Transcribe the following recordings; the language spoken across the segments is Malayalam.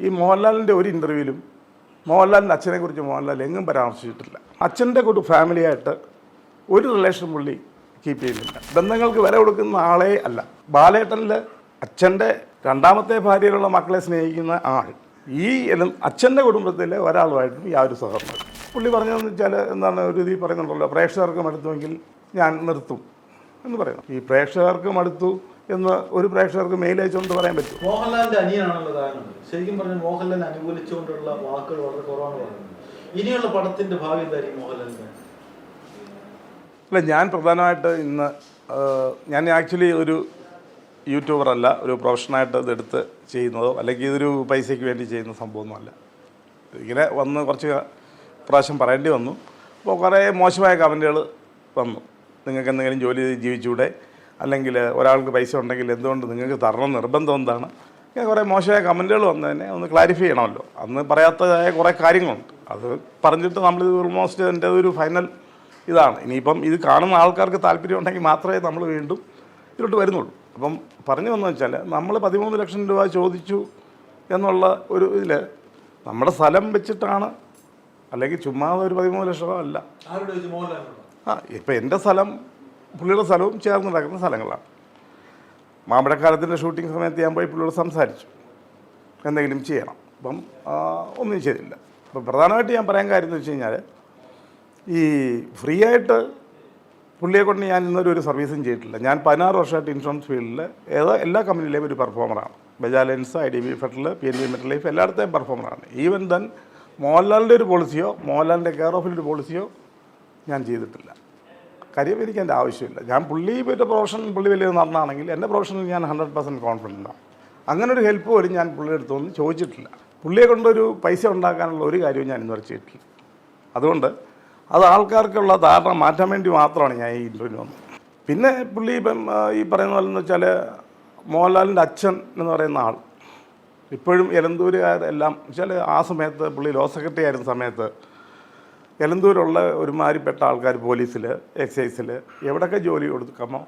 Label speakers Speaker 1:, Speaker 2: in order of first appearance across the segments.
Speaker 1: ഈ മോഹൻലാലിന്റെ ഒരു ഇന്റർവ്യൂവിലും മോഹൻലാലിന്റെ അച്ഛനെക്കുറിച്ച് മോഹൻലാൽ എങ്ങും പരാമർശിച്ചിട്ടില്ല. അച്ഛന്റെ കൂട്ട് ഫാമിലിയായിട്ട് ഒരു റിലേഷൻ പുള്ളി കീപ്പ് ചെയ്യുന്നില്ല ബന്ധങ്ങൾക്ക് വില കൊടുക്കുന്ന ആളേ അല്ല. ബാലേട്ടനിൽ അച്ഛന്റെ രണ്ടാമത്തെ ഭാര്യയിലുള്ള മക്കളെ സ്നേഹിക്കുന്ന ആൾ. ഈ അച്ഛന്റെ കുടുംബത്തിലെ ഒരാളുമായിട്ടും യാതൊരു സഹകരണം പുള്ളി പറഞ്ഞതെന്ന് വെച്ചാൽ എന്താണ് ഒരു രീതി പറയുന്നുണ്ടല്ലോ പ്രേക്ഷകർക്ക് മടുത്തുമെങ്കിൽ ഞാൻ നിർത്തും എന്ന് പറയുന്നു. ഈ പ്രേക്ഷകർക്ക് മടുത്തു എന്ന് ഒരു പ്രേക്ഷകർക്ക് മെയിൽ അയച്ചുകൊണ്ട് പറയാൻ പറ്റും.
Speaker 2: മോഹൻലാലിന്റെ അനിയനാണല്ലോ കാരണം ശരിക്കും പറഞ്ഞാൽ മോഹൻലാലിനെ അനുകൂലിച്ചുകൊണ്ടുള്ള വാക്കുകൾ വളരെ കുറവാണ് പറയുന്നത് ഇനിയുള്ള പടത്തിന്റെ ഭാവി എന്തായിരിക്കും മോഹൻലാലിന്റെ?
Speaker 1: അല്ല ഞാൻ പ്രധാനമായിട്ട് ഇന്ന് ഞാൻ ആക്ച്വലി ഒരു യൂട്യൂബർ അല്ല ഒരു പ്രൊഫഷനായിട്ട് ഇതെടുത്ത് ചെയ്യുന്നതോ അല്ലെങ്കിൽ ഇതൊരു പൈസയ്ക്ക് വേണ്ടി ചെയ്യുന്ന സംഭവമൊന്നുമല്ല ഇങ്ങനെ വന്ന് കുറച്ച് പ്രാവശ്യം പറയേണ്ടി വന്നു. അപ്പോൾ കുറേ മോശമായ കമന്റുകൾ വന്നു. നിങ്ങൾക്ക് എന്തെങ്കിലും ജോലി ചെയ്ത് ജീവിച്ചൂടെ? അല്ലെങ്കിൽ ഒരാൾക്ക് പൈസ ഉണ്ടെങ്കിൽ എന്തുകൊണ്ട് നിങ്ങൾക്ക് തരണം? നിർബന്ധം എന്താണ്? ഇങ്ങനെ കുറേ മോശമായ കമന്റുകൾ വന്നതിനെ ഒന്ന് ക്ലാരിഫൈ ചെയ്യണമല്ലോ. അന്ന് പറയാത്തതായ കുറേ കാര്യങ്ങളുണ്ട്. അത് പറഞ്ഞിട്ട് നമ്മളിത് ഓൾമോസ്റ്റ് എന്റെ ഒരു ഫൈനൽ ഇതാണ്. ഇനിയിപ്പം ഇത് കാണുന്ന ആൾക്കാർക്ക് താല്പര്യം ഉണ്ടെങ്കിൽ മാത്രമേ നമ്മൾ വീണ്ടും ഇതിലോട്ട് വരുന്നുള്ളൂ. അപ്പം പറഞ്ഞു വന്നു വെച്ചാൽ നമ്മൾ പതിമൂന്ന് ലക്ഷം രൂപ ചോദിച്ചു എന്നുള്ള ഒരു ഇതിൽ നമ്മുടെ സ്ഥലം വെച്ചിട്ടാണ്. അല്ലെങ്കിൽ ചുമ്മാതെ ഒരു പതിമൂന്ന് ലക്ഷം രൂപ അല്ല. ആ ഇപ്പം എന്റെ സ്ഥലം പുള്ളിയുടെ സ്ഥലവും ചേർന്ന് നടക്കുന്ന സ്ഥലങ്ങളാണ്. മാമ്പഴക്കാലത്തിന്റെ ഷൂട്ടിംഗ് സമയത്ത് ഞാൻ പോയി പുള്ളിയോട് സംസാരിച്ചു. എന്തെങ്കിലും ചെയ്യണം. അപ്പം ഒന്നും ചെയ്തില്ല. അപ്പം പ്രധാനമായിട്ട് ഞാൻ പറയാൻ കാര്യം എന്ന് വെച്ച് കഴിഞ്ഞാൽ ഈ ഫ്രീ ആയിട്ട് പുള്ളിയെ കൊണ്ട് ഞാൻ ഇന്നൊരു ഒരു സർവീസും ചെയ്തിട്ടില്ല. ഞാൻ പതിനാറ് വർഷമായിട്ട് ഇൻഷുറൻസ് ഫീൽഡിൽ ഏതോ എല്ലാ കമ്പനിയിലെയും ഒരു പെർഫോമറാണ് Bajaj Allianz I D B Federal P N B MetLife എല്ലായിടത്തെയും പെർഫോമറാണ് ഈവൻ ദൻ മോഹൻലാലിന്റെ ഒരു പോളിസിയോ മോഹൻലാലിന്റെ കെയർ ഓഫിന്റെ ഒരു പോളിസിയോ ഞാൻ ചെയ്തിട്ടില്ല. കാര്യം വിരിക്കേണ്ട ആവശ്യമില്ല. ഞാൻ പുള്ളി എന്റെ പ്രൊഫഷൻ പുള്ളി വലിയ നടന്നാണെങ്കിൽ എന്റെ പ്രൊഫഷനിൽ ഞാൻ ഹൺഡ്രഡ് പെർസെന്റ് കോൺഫിഡന്റ് ആണ്. അങ്ങനെ ഒരു ഹെൽപ്പ് പോലും ഞാൻ പുള്ളിയുടെ അടുത്തൊന്നും ചോദിച്ചിട്ടില്ല. പുള്ളിയെ കൊണ്ടൊരു പൈസ ഉണ്ടാക്കാനുള്ള ഒരു കാര്യവും ഞാൻ ഇന്നുവരെ ചെയ്തിട്ടില്ല. അതുകൊണ്ട് അത് ആൾക്കാർക്കുള്ള ധാരണ മാറ്റാൻ വേണ്ടി മാത്രമാണ് ഞാൻ ഈ ഇന്റർവ്യൂ വന്നത്. പിന്നെ പുള്ളി ഇപ്പം ഈ പറയുന്ന പോലെ എന്ന് വെച്ചാൽ മോഹൻലാലിന്റെ അച്ഛൻ എന്ന് പറയുന്ന ആൾ. ഇപ്പോഴും എലന്തൂരുകാരെല്ലാം വെച്ചാൽ ആ സമയത്ത് പുള്ളി ലോ സെക്രട്ടറി ആയിരുന്ന സമയത്ത് എലന്തൂരുള്ള ഒരുമാതിരിപ്പെട്ട ആൾക്കാർ പോലീസിൽ എക്സൈസിൽ എവിടെയൊക്കെ ജോലി കൊടുക്കാമോ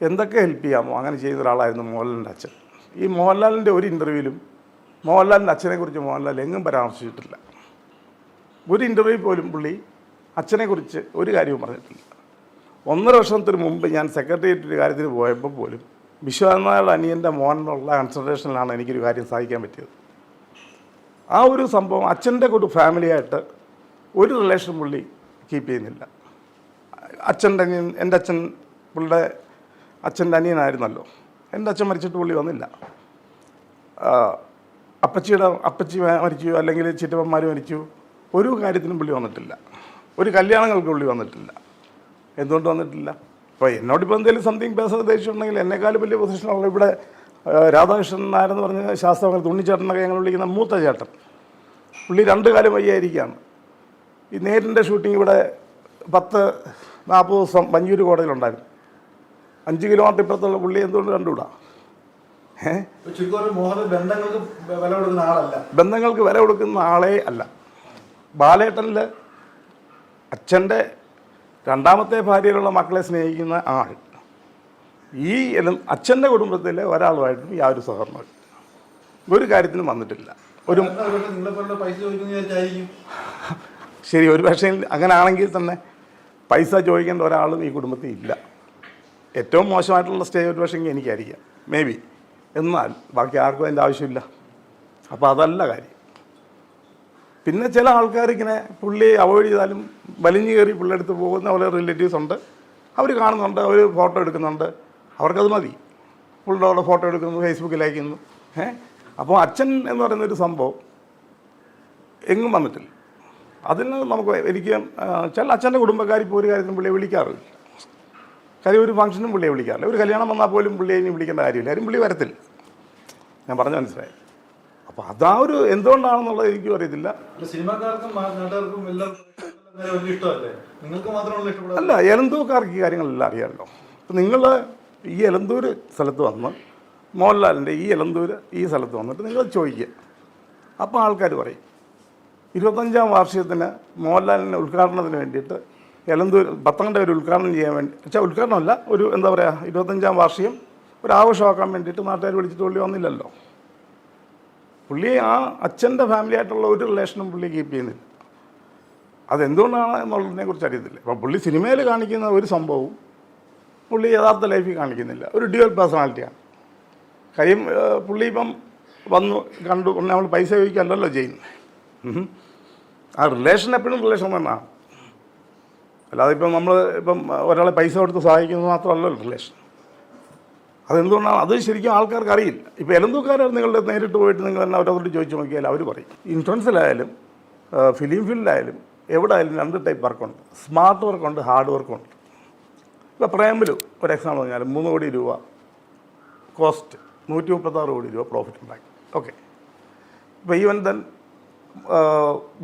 Speaker 1: എന്തൊക്കെ ഹെൽപ്പ് ചെയ്യാമോ അങ്ങനെ ചെയ്യുന്ന ഒരാളായിരുന്നു മോഹൻലാലിന്റെ അച്ഛൻ. ഈ മോഹൻലാലിന്റെ ഒരു ഇന്റർവ്യൂവിലും മോഹൻലാലിന്റെ അച്ഛനെക്കുറിച്ച് മോഹൻലാൽ എങ്ങും പരാമർശിച്ചിട്ടില്ല. ഒരു ഇന്റർവ്യൂ പോലും പുള്ളി അച്ഛനെക്കുറിച്ച് ഒരു കാര്യവും പറഞ്ഞിട്ടില്ല. ഒന്നര വർഷത്തിന് മുമ്പ് ഞാൻ സെക്രട്ടേറിയറ്റ് ഒരു കാര്യത്തിന് പോയപ്പോൾ പോലും വിശ്വനാഥ് അനിയന്റെ മോൻ കൺസൾട്ടേഷനിലാണ് എനിക്കൊരു കാര്യം സാധിക്കാൻ പറ്റിയത്. ആ ഒരു സംഭവം അച്ഛന്റെ കൂട്ട് ഫാമിലിയായിട്ട് ഒരു റിലേഷൻ പുള്ളി കീപ്പ് ചെയ്യുന്നില്ല. അച്ഛന്റെ അനിയൻ എന്റെ അച്ഛൻ പുള്ളിയുടെ അച്ഛന്റെ അനിയനായിരുന്നല്ലോ. എന്റെ അച്ഛൻ മരിച്ചിട്ട് പുള്ളി വന്നില്ല. അപ്പച്ചിയുടെ അപ്പച്ചി മരിച്ചു അല്ലെങ്കിൽ ചിറ്റപ്പന്മാർ മരിച്ചു. ഒരു കാര്യത്തിനും പുള്ളി വന്നിട്ടില്ല. ഒരു കല്യാണങ്ങൾക്ക് പുള്ളി വന്നിട്ടില്ല. എന്തുകൊണ്ട് വന്നിട്ടില്ല? ഇപ്പോൾ എന്നോടിപ്പോൾ എന്തെങ്കിലും സംതിങ് പേഴ്സണൽ ദേഷ്യം ഉണ്ടെങ്കിൽ എന്നെക്കാളും വലിയ പൊസിഷനുള്ള ഇവിടെ രാധാകൃഷ്ണൻ നായർ എന്ന് പറഞ്ഞ ശാസ്ത്രമംഗലത്ത് ഉണ്ണിച്ചേട്ടനൊക്കെ ഞങ്ങൾ വിളിക്കുന്ന മൂത്ത ചേട്ടൻ. പുള്ളി രണ്ട് കാലം വയ്യായിരിക്കുകയാണ്. ഈ നേരിന്റെ ഷൂട്ടിംഗ് ഇവിടെ പത്ത് നാൽപ്പത് ദിവസം മഞ്ഞൂർ കോടതിയിലുണ്ടായിരുന്നു. അഞ്ച് കിലോമീറ്റർ ഇപ്പുറത്തുള്ള പുള്ളി എന്തുകൊണ്ട് കണ്ടുകൂടാ?
Speaker 2: ബന്ധങ്ങൾക്ക് വില കൊടുക്കുന്ന
Speaker 1: ആളേ അല്ല. ബാലേട്ടനിൽ അച്ഛന്റെ രണ്ടാമത്തെ ഭാര്യയിലുള്ള മക്കളെ സ്നേഹിക്കുന്ന ആൾ. ഈ അച്ഛന്റെ കുടുംബത്തിലെ ഒരാളുമായിട്ടും യാതൊരു സഹകരണമില്ല ഒരു കാര്യത്തിനും വന്നിട്ടില്ല. ഒരു ശരി ഒരു പക്ഷേ അങ്ങനെ ആണെങ്കിൽ തന്നെ പൈസ ചോദിക്കേണ്ട ഒരാളും ഈ കുടുംബത്തിൽ ഇല്ല. ഏറ്റവും മോശമായിട്ടുള്ള സ്റ്റേ ഒരു പക്ഷേ എനിക്കായിരിക്കാം. മേ ബി എന്നാൽ ബാക്കി ആർക്കും അതിന്റെ ആവശ്യമില്ല. അപ്പോൾ അതല്ല കാര്യം. പിന്നെ ചില ആൾക്കാർ ഇങ്ങനെ പുള്ളി അവോയ്ഡ് ചെയ്താലും വലിഞ്ഞു കയറി പുള്ളിയെടുത്ത് പോകുന്ന പോലെ റിലേറ്റീവ്സ് ഉണ്ട്. അവർ കാണുന്നുണ്ട് അവർ ഫോട്ടോ എടുക്കുന്നുണ്ട്. അവർക്കത് മതി. പുള്ളിയുടെ ഫോട്ടോ എടുക്കുന്നു ഫേസ്ബുക്കിൽ അയക്കുന്നു. ഏഹ് അപ്പോൾ അച്ഛൻ എന്ന് പറയുന്ന ഒരു സംഭവം എങ്ങും വന്നിട്ടില്ല. അതിന് നമുക്ക് എനിക്ക് ചില അച്ഛന്റെ കുടുംബക്കാർ ഇപ്പോൾ ഒരു കാര്യത്തിനും പുള്ളിയെ വിളിക്കാറില്ല. കാര്യം ഒരു ഫംഗ്ഷനും പുള്ളിയെ വിളിക്കാറില്ല. ഒരു കല്യാണം വന്നാൽ പോലും പുള്ളിയെ ഇനി വിളിക്കേണ്ട കാര്യമില്ല. ആരും പുള്ളി വരത്തില്ല. ഞാൻ പറഞ്ഞു മനസ്സിലായി. അപ്പോൾ അതാ ഒരു എന്തുകൊണ്ടാണെന്നുള്ളത് എനിക്കും അറിയത്തില്ല.
Speaker 2: അല്ല
Speaker 1: എലന്തൂക്കാർക്ക് ഈ കാര്യങ്ങളെല്ലാം അറിയാമല്ലോ. അപ്പം നിങ്ങൾ ഈ എലന്തൂർ സ്ഥലത്ത് വന്ന് മോഹൻലാലിന്റെ ഈ എലന്തൂർ ഈ സ്ഥലത്ത് വന്നിട്ട് നിങ്ങൾ ചോദിക്കുക. അപ്പോൾ ആൾക്കാർ പറയും. ഇരുപത്തഞ്ചാം വാർഷികത്തിന് മോഹൻലാലിന്റെ ഉദ്ഘാടനത്തിന് വേണ്ടിയിട്ട് എലന്തൂർ പത്തനംതിട്ട ഒരു ഉദ്ഘാടനം ചെയ്യാൻ വേണ്ടി വെച്ചാൽ ഉദ്ഘാടനമല്ല ഒരു എന്താ പറയുക ഇരുപത്തഞ്ചാം വാർഷികം ഒരു ആഘോഷമാക്കാൻ വേണ്ടിയിട്ട് നാട്ടുകാർ വിളിച്ചിട്ട് പുള്ളി വന്നില്ലല്ലോ. പുള്ളി ആ അച്ഛന്റെ ഫാമിലി ആയിട്ടുള്ള ഒരു റിലേഷനും പുള്ളി കീപ്പ് ചെയ്യുന്നില്ല. അതെന്തുകൊണ്ടാണ് എന്നുള്ളതിനെ കുറിച്ച് അറിയത്തില്ല. അപ്പോൾ പുള്ളി സിനിമയിൽ കാണിക്കുന്ന ഒരു സംഭവവും പുള്ളി യഥാർത്ഥ ലൈഫിൽ കാണിക്കുന്നില്ല. ഒരു ഡ്യുവൽ പേഴ്സണാലിറ്റിയാണ്. കാര്യം പുള്ളി ഇപ്പം വന്നു കണ്ടു നമ്മൾ പൈസ ചോദിക്കല്ലല്ലോ ചെയ്യുന്നത്. ആ റിലേഷൻ എപ്പോഴും റിലേഷൻ തന്നെയാണ് അല്ലാതെ ഇപ്പം നമ്മൾ ഇപ്പം ഒരാളെ പൈസ കൊടുത്ത് സഹായിക്കുന്നത് മാത്രമല്ലല്ലോ റിലേഷൻ അതെന്തുകൊണ്ടാണ്? അത് ശരിക്കും ആൾക്കാർക്ക് അറിയില്ല. ഇപ്പോൾ എലന്തൂക്കാരാണ് നിങ്ങളുടെ നേരിട്ട് പോയിട്ട് നിങ്ങൾ തന്നെ അവരോട് ചോദിച്ചു നോക്കിയാൽ അവർ പറയും. ഇൻഷുറൻസിലായാലും ഫിലിം ഫീൽഡിലായാലും എവിടെ ആയാലും രണ്ട് ടൈപ്പ് വർക്കുണ്ട് സ്മാർട്ട് വർക്കുണ്ട് ഹാർഡ് വർക്കുണ്ട് ഇപ്പോൾ പ്രേമിൽ ഒരു എക്സാമ്പിൾ പറഞ്ഞാൽ മൂന്ന് കോടി രൂപ കോസ്റ്റ് നൂറ്റി മുപ്പത്താറ് കോടി രൂപ പ്രോഫിറ്റ് ഉണ്ടാക്കി. ഓക്കെ ഇപ്പോൾ ഈവൻ ദൻ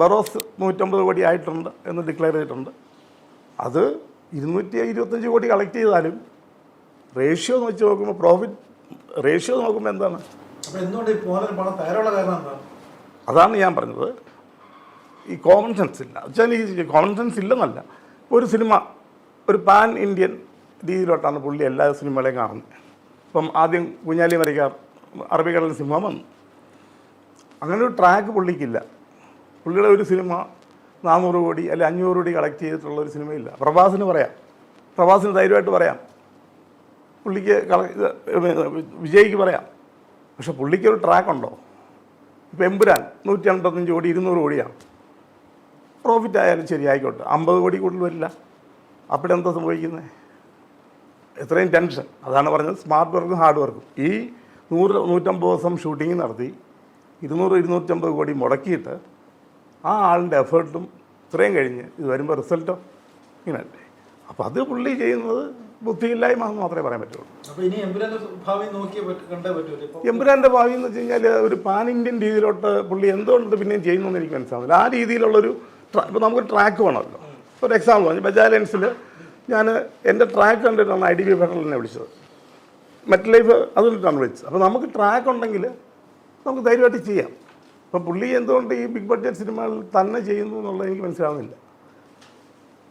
Speaker 1: ബറോസ് നൂറ്റമ്പത് കോടി ആയിട്ടുണ്ട് എന്ന് ഡിക്ലെയർ ചെയ്തിട്ടുണ്ട്. അത് ഇരുന്നൂറ്റി ഇരുപത്തഞ്ച് കോടി കളക്ട് ചെയ്താലും റേഷ്യോ എന്ന് വെച്ച് നോക്കുമ്പോൾ പ്രോഫിറ്റ് റേഷ്യോ നോക്കുമ്പോൾ എന്താണ്? അതാണ് ഞാൻ പറഞ്ഞത്. ഈ കോമൺ സെൻസ് ഇല്ല. വെച്ചാൽ ഈ കോമൺ സെൻസ് ഇല്ലെന്നല്ല. ഒരു സിനിമ ഒരു പാൻ ഇന്ത്യൻ രീതിയിലോട്ടാണ് പുള്ളി എല്ലാ സിനിമകളെയും കാണുന്നത്. ഇപ്പം ആദ്യം കുഞ്ഞാലി മരിക്കാർ അറബിക്കടലിന്റെ സിനിമ വന്നു. അങ്ങനെ ഒരു ട്രാക്ക് പുള്ളിക്കില്ല. പുള്ളിയുടെ ഒരു സിനിമ നാനൂറ് കോടി അല്ലെ അഞ്ഞൂറ് കോടി കളക്ട് ചെയ്തിട്ടുള്ള ഒരു സിനിമയില്ല. പ്രഭാസിന് പറയാം. പ്രഭാസിന് ധൈര്യമായിട്ട് പറയാം. പുള്ളിക്ക് വിജയ്ക്ക് പറയാം. പക്ഷെ പുള്ളിക്ക് ഒരു ട്രാക്ക് ഉണ്ടോ? ഇപ്പം എമ്പുരാൻ നൂറ്റി അമ്പത്തഞ്ച് കോടി ഇരുന്നൂറ് കോടിയാണ്. പ്രോഫിറ്റ് ആയാലും ശരി ആയിക്കോട്ടെ. അമ്പത് കോടി കൂടുതൽ വരില്ല. അപ്പോൾ എന്താ സംഭവിക്കുന്നത് എത്രയും ടെൻഷൻ അതാണ് പറഞ്ഞത് സ്മാർട്ട് വർക്കും ഹാർഡ് വർക്കും ഈ നൂറ് നൂറ്റമ്പത് ദിവസം ഷൂട്ടിങ് നടത്തി ഇരുന്നൂറ് ഇരുന്നൂറ്റമ്പത് കോടി മുടക്കിയിട്ട് ആ ആളിന്റെ എഫേർട്ടും ഇത്രയും കഴിഞ്ഞ് ഇത് വരുമ്പോൾ റിസൾട്ടോ ഇങ്ങനല്ലേ അപ്പോൾ അത് പുള്ളി ചെയ്യുന്നത് ബുദ്ധിയില്ലായ്മ എന്ന് മാത്രമേ പറയാൻ പറ്റുള്ളൂ.
Speaker 2: എമ്പുരാന്റെ ഭാവി
Speaker 1: എന്ന് വെച്ച് കഴിഞ്ഞാൽ ഒരു പാൻ ഇന്ത്യൻ രീതിയിലോട്ട് പുള്ളി എന്തുകൊണ്ട് പിന്നെയും ചെയ്യുന്നു എന്ന് എനിക്ക് മനസ്സിലാവില്ല ആ രീതിയിലുള്ളൊരു ഇപ്പോൾ നമുക്ക് ട്രാക്ക് വേണമല്ലോ. ഒരു എക്സാമ്പിൾ പറഞ്ഞു ബജാലൻസിൽ ഞാൻ എന്റെ ട്രാക്ക് കണ്ടിട്ടാണ് ഐ ഡി ബി ഫെഡറലിനെ വിളിച്ചത്. മെറ്റ് ലൈഫ് അതുകൊണ്ടിട്ടാണ് വിളിച്ചത് അപ്പോൾ നമുക്ക് ട്രാക്ക് ഉണ്ടെങ്കിൽ നമുക്ക് ധൈര്യമായിട്ട് ചെയ്യാം. അപ്പോൾ പുള്ളി എന്തുകൊണ്ട് ഈ ബിഗ് ബഡ്ജറ്റ് സിനിമകൾ തന്നെ ചെയ്യുന്നു എന്നുള്ളത് എനിക്ക് മനസ്സിലാവുന്നില്ല.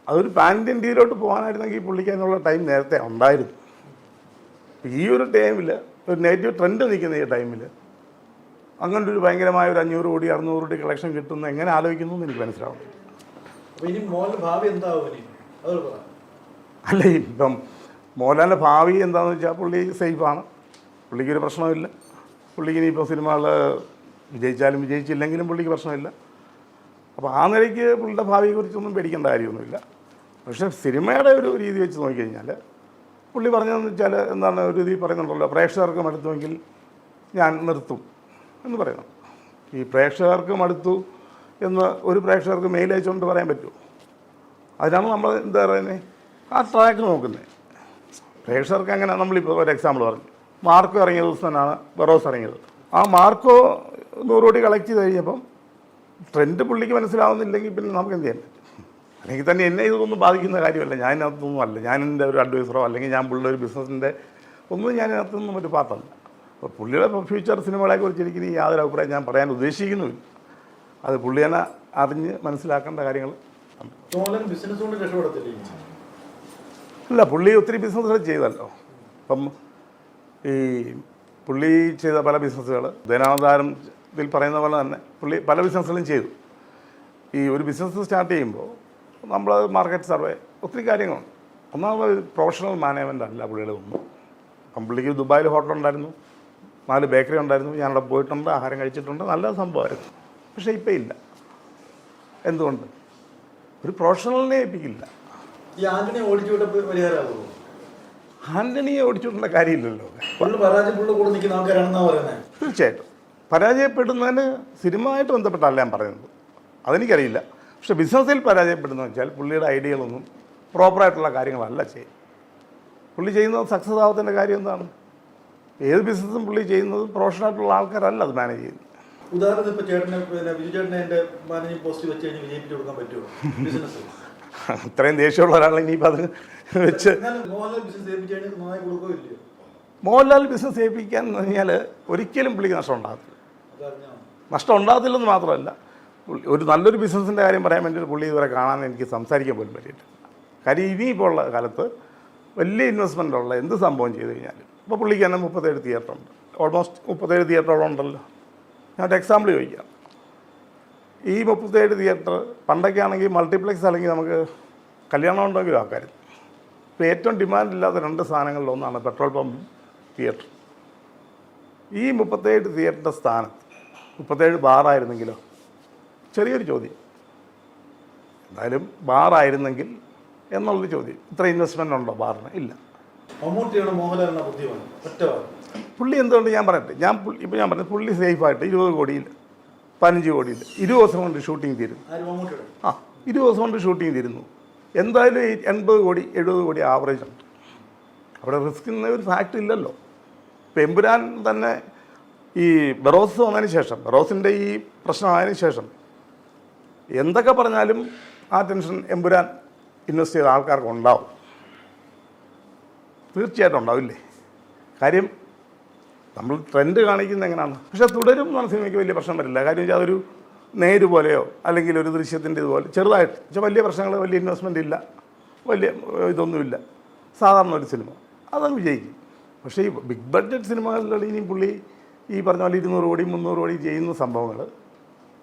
Speaker 1: അതൊരു പാൻ ഇന്ത്യൻ രീതിയിലോട്ട് പോകാനായിരുന്നെങ്കിൽ പുള്ളിക്ക് അതിനുള്ള ടൈം നേരത്തെ ഉണ്ടായിരുന്നു. ഈ ഒരു ടൈമിൽ ഒരു നെഗറ്റീവ് ട്രെൻഡ് നിൽക്കുന്ന ഈ ടൈമിൽ അങ്ങനെ ഒരു ഭയങ്കരമായ ഒരു അഞ്ഞൂറ് കോടി അറുന്നൂറ് കോടി കളക്ഷൻ കിട്ടുന്ന എങ്ങനെ ആലോചിക്കുന്നു എന്ന് എനിക്ക് മനസ്സിലാവുന്നു
Speaker 2: പറ.
Speaker 1: അല്ല ഇപ്പം മോഹൻലാലിന്റെ ഭാവി എന്താണെന്ന് വെച്ചാൽ പുള്ളി സേഫാണ് പുള്ളിക്കൊരു പ്രശ്നമില്ല പുള്ളിക്ക് ഇനിയിപ്പോൾ സിനിമകൾ വിജയിച്ചാലും വിജയിച്ചില്ലെങ്കിലും പുള്ളിക്ക് പ്രശ്നമില്ല. അപ്പോൾ ആ നിലയ്ക്ക് പുള്ളിയുടെ ഭാവിയെക്കുറിച്ചൊന്നും പേടിക്കേണ്ട കാര്യമൊന്നുമില്ല. പക്ഷേ സിനിമയുടെ ഒരു രീതി വെച്ച് നോക്കിക്കഴിഞ്ഞാൽ പുള്ളി പറഞ്ഞതെന്ന് വെച്ചാൽ എന്താണ് ഒരു രീതി പറയുന്നുണ്ടല്ലോ പ്രേക്ഷകർക്ക് മടുത്തുമെങ്കിൽ ഞാൻ നിർത്തും എന്ന് പറയുന്നു ഈ പ്രേക്ഷകർക്ക് മടുത്തു എന്ന് ഒരു പ്രേക്ഷകർക്ക് മെയിൽ അയച്ചുകൊണ്ട് പറയാൻ പറ്റുമോ അതിനാണ് നമ്മൾ എന്താ പറയുന്നത് ആ ട്രാക്ക് നോക്കുന്നത് പ്രേക്ഷകർക്ക് അങ്ങനെ നമ്മളിപ്പോൾ ഒരു എക്സാമ്പിൾ പറഞ്ഞു. മാർക്ക് ഇറങ്ങിയ ദിവസം തന്നെയാണ് ബറോസ് ഇറങ്ങിയത്. ആ മാർക്കോ നൂറ് കോടി കളക്ട് ചെയ്ത് കഴിഞ്ഞപ്പം ട്രെൻഡ് പുള്ളിക്ക് മനസ്സിലാവുന്നില്ലെങ്കിൽ പിന്നെ നമുക്ക് എന്ത് ചെയ്യാൻ പറ്റും? അല്ലെങ്കിൽ തന്നെ എന്നെ ഇതൊന്നും ബാധിക്കുന്ന കാര്യമല്ല. ഞാൻ അല്ല. ഞാൻ എന്റെ ഒരു അഡ്വൈസറോ അല്ലെങ്കിൽ ഞാൻ പുള്ളിയുടെ ഒരു ബിസിനസ്സിന്റെ ഒന്നും ഞാൻ ഒരു പാത്രമല്ല അപ്പോൾ പുള്ളിയുടെ ഫ്യൂച്ചർ സിനിമകളെക്കുറിച്ച് എനിക്ക് ഇനി യാതൊരു അഭിപ്രായം ഞാൻ പറയാൻ ഉദ്ദേശിക്കുന്നുമില്ല. അത് പുള്ളി തന്നെ അറിഞ്ഞ് മനസ്സിലാക്കേണ്ട കാര്യങ്ങൾ അല്ല പുള്ളി ഒത്തിരി ബിസിനസ്സുകൾ ചെയ്തല്ലോ. അപ്പം ഈ പുള്ളി ചെയ്ത പല ബിസിനസ്സുകൾ ധനാധാരം ഇതിൽ പറയുന്ന പോലെ തന്നെ പുള്ളി പല ബിസിനസ്സുകളും ചെയ്തു. ഈ ഒരു ബിസിനസ് സ്റ്റാർട്ട് ചെയ്യുമ്പോൾ നമ്മൾ മാർക്കറ്റ് സർവേ ഒത്തിരി കാര്യങ്ങളുണ്ട്. ഒന്നാമത് പ്രൊഫഷണൽ മാനേജ്മെന്റ് അല്ല പുള്ളിയുടെ ഒന്നും. അപ്പം പുള്ളിക്ക് ദുബായിൽ ഹോട്ടൽ ഉണ്ടായിരുന്നു. നാല് ബേക്കറി ഉണ്ടായിരുന്നു. ഞാനവിടെ പോയിട്ടുണ്ട് ആഹാരം കഴിച്ചിട്ടുണ്ട്. നല്ല സംഭവമായിരുന്നു. പക്ഷേ ഇപ്പം ഇല്ല. എന്തുകൊണ്ട്? ഒരു പ്രൊഫഷണലിനെ ഏൽപ്പിക്കില്ല.
Speaker 2: ഈ ആന്റണി ഓടിച്ചു വിട്ടപ്പോൾ പരിഹാരമാകുമോ
Speaker 1: ആന്റണിയെ ഓടിച്ചുകൊണ്ടുള്ള കാര്യമില്ലല്ലോ. തീർച്ചയായിട്ടും. പരാജയപ്പെടുന്നതിന് സിനിമയായിട്ട് ബന്ധപ്പെട്ടല്ല ഞാൻ പറയുന്നത്. അതെനിക്കറിയില്ല. പക്ഷെ ബിസിനസ്സിൽ പരാജയപ്പെടുന്നത് വെച്ചാൽ പുള്ളിയുടെ ഐഡിയകളൊന്നും പ്രോപ്പറായിട്ടുള്ള കാര്യങ്ങളല്ല ചെയ്യും പുള്ളി ചെയ്യുന്നത് സക്സസ് ആവത്തിന്റെ കാര്യം എന്താണ്? ഏത് ബിസിനസ്സും പുള്ളി ചെയ്യുന്നത് പ്രൊഫഷണലായിട്ടുള്ള ആൾക്കാരല്ല അത് മാനേജ് ചെയ്യുന്നത്.
Speaker 2: ഉദാഹരണത്തിന് ഇപ്പോൾ ചേട്ടനെ പിന്നെ ബിജു ചേട്ടനെ എന്റെ മാനേജിങ് പോസ്റ്റ് വെച്ച് കഴിഞ്ഞ് വിജയിപ്പിച്ച് കൊടുക്കാൻ പറ്റുമോ? ബിസിനസ്.
Speaker 1: ഇത്രയും ദേഷ്യമുള്ള ഒരാളെ ഇനിയിപ്പോൾ അത് വെച്ച്
Speaker 2: മോഹൻലാൽ ബിസിനസ്
Speaker 1: ഏൽപ്പിക്കാൻ എന്ന് കഴിഞ്ഞാൽ ഒരിക്കലും പുള്ളിക്ക് നഷ്ടം ഉണ്ടാകത്തില്ല. നഷ്ടം ഉണ്ടാകത്തില്ലെന്ന് മാത്രമല്ല ഒരു നല്ലൊരു ബിസിനസ്സിന്റെ കാര്യം പറയാൻ വേണ്ടി പുള്ളി ഇതുവരെ കാണാൻ എനിക്ക് സംസാരിക്കാൻ പോലും പറ്റിയിട്ടില്ല. കാര്യം ഇനിയിപ്പോൾ ഉള്ള കാലത്ത് വലിയ ഇൻവെസ്റ്റ്മെന്റ് ഉള്ള എന്ത് സംഭവം ചെയ്ത് കഴിഞ്ഞാലും ഇപ്പോൾ പുള്ളിക്ക് തന്നെ മുപ്പത്തേഴ് തിയേറ്റർ ഉണ്ട്. ഓൾമോസ്റ്റ് മുപ്പത്തേഴ് തിയേറ്ററോളം ഉണ്ടല്ലോ. ഞാൻ ഒരു എക്സാമ്പിൾ ചോദിക്കാം. ഈ മുപ്പത്തേഴ് തിയേറ്റർ പണ്ടൊക്കെ ആണെങ്കിൽ മൾട്ടിപ്ലെക്സ് അല്ലെങ്കിൽ നമുക്ക് കല്യാണം ഉണ്ടെങ്കിലും ആൾക്കാർ ഇപ്പോൾ ഏറ്റവും ഡിമാൻഡ് ഇല്ലാത്ത രണ്ട് സാധനങ്ങളിലൊന്നാണ് പെട്രോൾ പമ്പ് തിയേറ്റർ ഈ മുപ്പത്തേഴ് തിയേറ്ററിന്റെ സ്ഥാനം മുപ്പത്തേഴ് ബാറായിരുന്നെങ്കിലോ ചെറിയൊരു ചോദ്യം. എന്തായാലും ബാറായിരുന്നെങ്കിൽ എന്നുള്ളൊരു ചോദ്യം. ഇത്ര ഇൻവെസ്റ്റ്മെന്റ് ഉണ്ടോ ബാറിന് ഇല്ല.
Speaker 2: മമ്മൂട്ടിയാണ് മോഹൻലാലിനെ ബുദ്ധിമാണ്
Speaker 1: പുള്ളി എന്തുകൊണ്ട് ഞാൻ പറയട്ടെ? ഞാൻ ഇപ്പോൾ ഞാൻ പറഞ്ഞു പുള്ളി സേഫായിട്ട് ഇരുപത് കോടിയിൽ പതിനഞ്ച് കോടി ഇരുപത് ദിവസം കൊണ്ട് ഷൂട്ടിംഗ് തീരും
Speaker 2: ആര് മമ്മൂട്ടിയുടെ
Speaker 1: ആ ഇരുപത് ദിവസം കൊണ്ട് ഷൂട്ടിംഗ് തീരുന്നു. എന്തായാലും ഈ എൺപത് കോടി എഴുപത് കോടി ആവറേജ് ഉണ്ട് അവിടെ റിസ്ക് എന്ന ഒരു ഫാക്ട് ഇല്ലല്ലോ. ഇപ്പം എമ്പുരാൻ തന്നെ ഈ ബറോസ് വന്നതിന് ശേഷം ബറോസിന്റെ ഈ പ്രശ്നമായതിനു ശേഷം എന്തൊക്കെ പറഞ്ഞാലും ആ ടെൻഷൻ എമ്പുരാൻ ഇൻവെസ്റ്റ് ചെയ്ത ആൾക്കാർക്ക് ഉണ്ടാവും. തീർച്ചയായിട്ടും ഉണ്ടാവില്ലേ? കാര്യം നമ്മൾ ട്രെൻഡ് കാണിക്കുന്നത് എങ്ങനെയാണ് പക്ഷെ തുടരും എന്ന സിനിമയ്ക്ക് വലിയ പ്രശ്നം വരില്ല. കാര്യം വെച്ചാൽ അതൊരു നേര് പോലെയോ അല്ലെങ്കിൽ ഒരു ദൃശ്യത്തിന്റെ ഇതുപോലെ ചെറുതായിട്ട്. പക്ഷേ വലിയ പ്രശ്നങ്ങൾ വലിയ ഇൻവെസ്റ്റ്മെന്റ് ഇല്ല. വലിയ ഇതൊന്നുമില്ല. സാധാരണ ഒരു സിനിമ. അതങ്ങ് വിജയിക്കും. പക്ഷേ ഈ ബിഗ് ബഡ്ജറ്റ് സിനിമകളിൽ ഇനി പുള്ളി ഈ പറഞ്ഞ പോലെ ഇരുന്നൂറ് കോടി മുന്നൂറ് കോടി ചെയ്യുന്ന സംഭവങ്ങൾ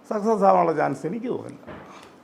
Speaker 1: സക്സസ് ആവാനുള്ള ചാൻസ് എനിക്ക് തോന്നുന്നില്ല.